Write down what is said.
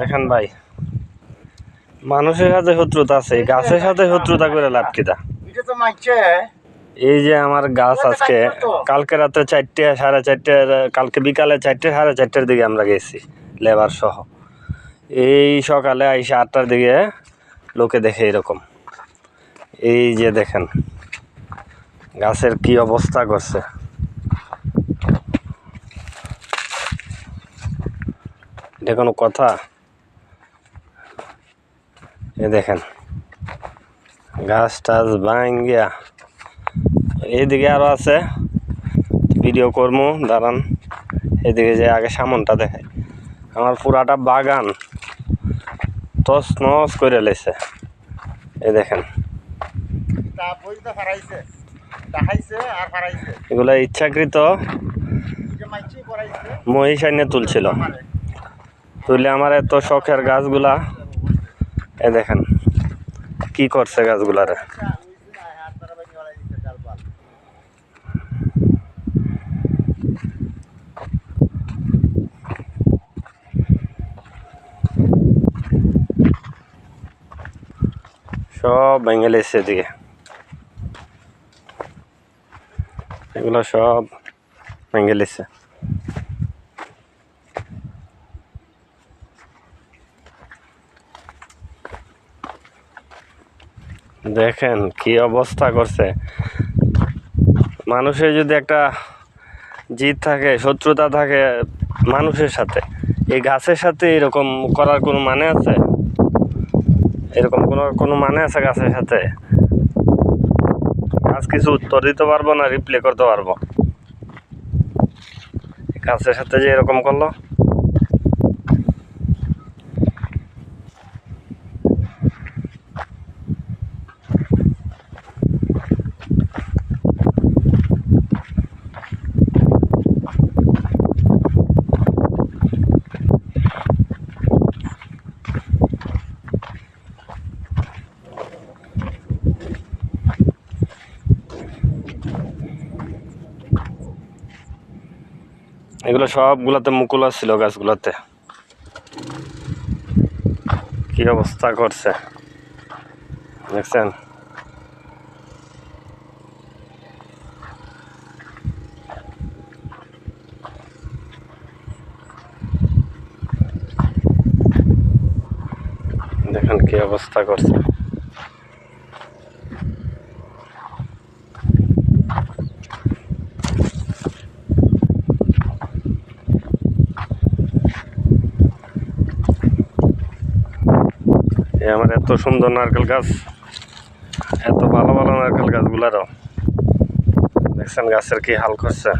দেখেন ভাই মানুষের সাথে শত্রুতা আছে গাছের সাথে শত্রুতা করে লাভ কিটা এটা তো মাইছে। এই যে আমার গাছ আজকে কালকে রাতে চারটে সাড়ে চারটে কালকে বিকালে চারটে সাড়ে চারটের দিকে আমরা গেছি লেবার সহ। এই সকালে আইসে আটটার দিকে লোকে দেখে এরকম। এই যে দেখেন গাছের কি অবস্থা করছে। এটা কোনো কথা? এ দেখেন। গাছ টাছ ভাঙ্গিয়া এইদিকে আরও আছে। ভিডিও করব দাঁড়ান। এদিকে যে আগে সামনটা দেখে। আমার পুরাটা বাগান তস নস করে লেছে। এই দেখেন। এগুলো ইচ্ছাকৃত মহিষ আইনে তুলছিল। তুলে আমার এত শখের গাছগুলা এ দেখেন, কি করছে গাছগুলারে? হাত ধরে বাইরে ওলাই দিছে ডালপাল সব ভেঙে লেছে এদিকে। এগুলো সব ভেঙে লেছে। দেখেন কি অবস্থা করছে। মানুষের যদি একটা জিদ থাকে, শত্রুতা থাকে মানুষের সাথে, এই গাছের সাথে এরকম করার কোনো মানে আছে? এরকম কোনো কোনো মানে আছে গাছের সাথে? গাছ কিছু উত্তর দিতে পারব না রিপ্লে করতে পারব? গাছের সাথে যে এরকম করল? এগুলো সবগুলাতে মুকুল আসছিল গাছগুলাতে। কি অবস্থা করছে? দেখছেন? দেখেন কি অবস্থা করছে। আমার এত সুন্দর নারকেল গাছ, এত ভালো ভালো নারকেল গাছগুলারও। দেখছেন গাছের কি হাল করছে।